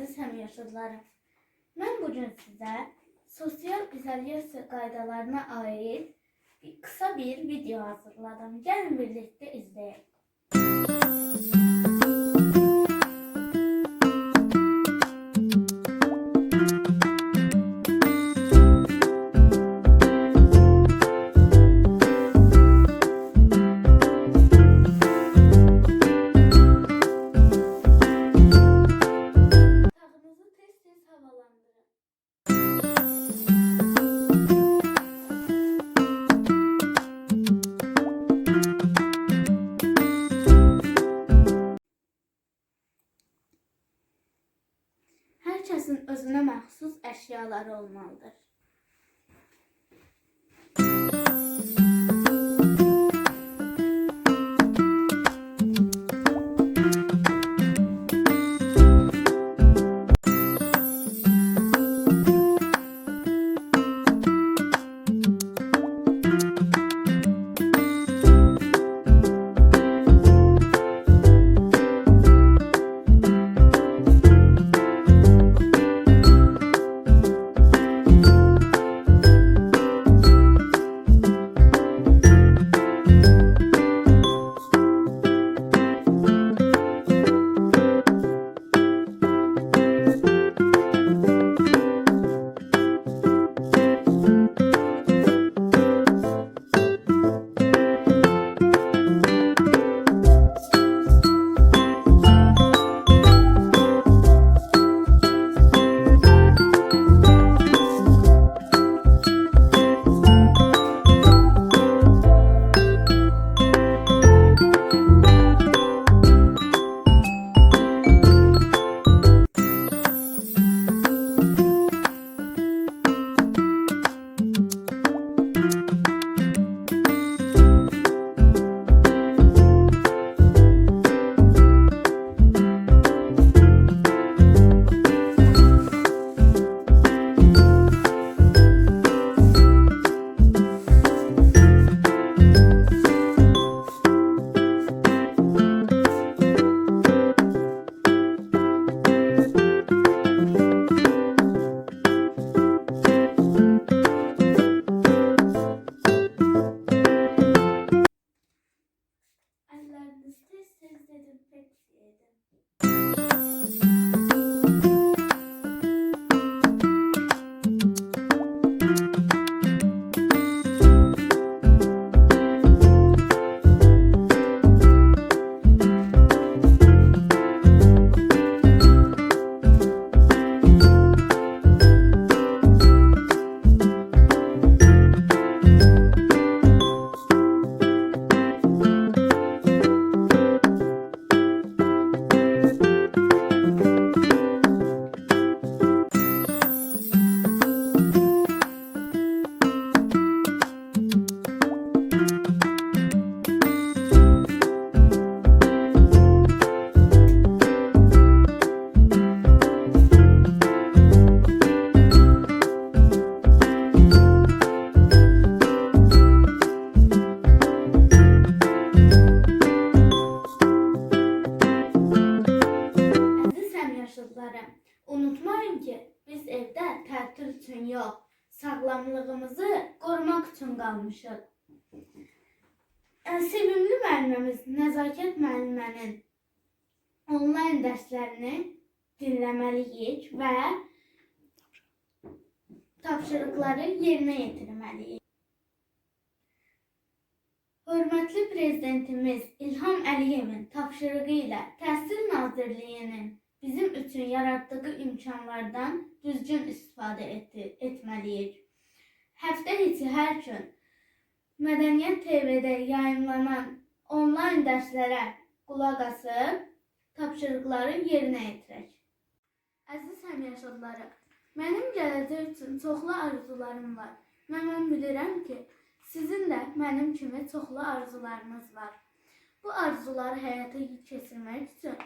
əziz həmyaşıdlarım. Mən bu gün sizə sosial izolyasiya qaydalarına aid qısa bir video hazırladım. Gəlin birlikdə izləyək. Hər kəsin özünə məxsus əşyaları olmalıdır. Həmyaşıdlarım, unutmayın ki, biz evdə tətil üçün yox, sağlamlığımızı qorumaq üçün qalmışıq. Ə, Sevimli müəllimimiz Nəzakət müəllimənin onlayn dərslərini dinləməliyik və tapşırıqları yerinə yetirməliyik. Hörmətli prezidentimiz İlham Əliyevin tapşırığı ilə Təhsil Nazirliyinin bizim üçün yaratdığı imkanlardan düzgün istifadə etdi, etməliyik. Həftə içi hər gün Mədəniyyət TV-də yayımlanan onlayn dərslərə qulaq asıb tapşırıqları yerinə yetirək. Əziz həmyaşıdlarım, mənim gələcək üçün çoxlu arzularım var mən bilirəm ki, sizin də mənim kimi çoxlu arzularınız var. Bu arzuları həyata keçirmək üçün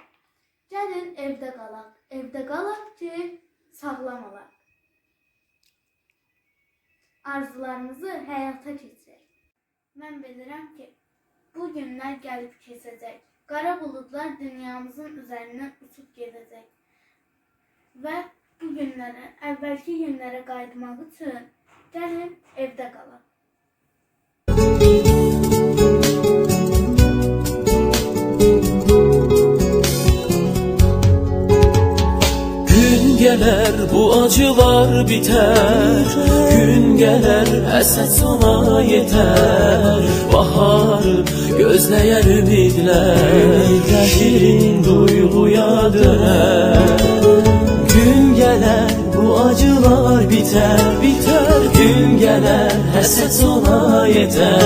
gəlin evdə qalaq. Evdə qalaq ki, sağlam olaq. Arzularımızı həyata keçirək. Mən bilirəm ki, bu günlər gəlib keçəcək. Qara buludlar dünyamızın üzərindən uçub gedəcək. və bu günlərə, əvvəlki günlərə qayıtmaq üçün gəlin evdə qalaq. Gün gelir bu acılar biter. Gün gelir həsəd sona yeter. Baharı gözleyen ümidler Şirin duyguya döner. Gün gelir bu acılar biter biter. Gün gelir həsəd sona yeter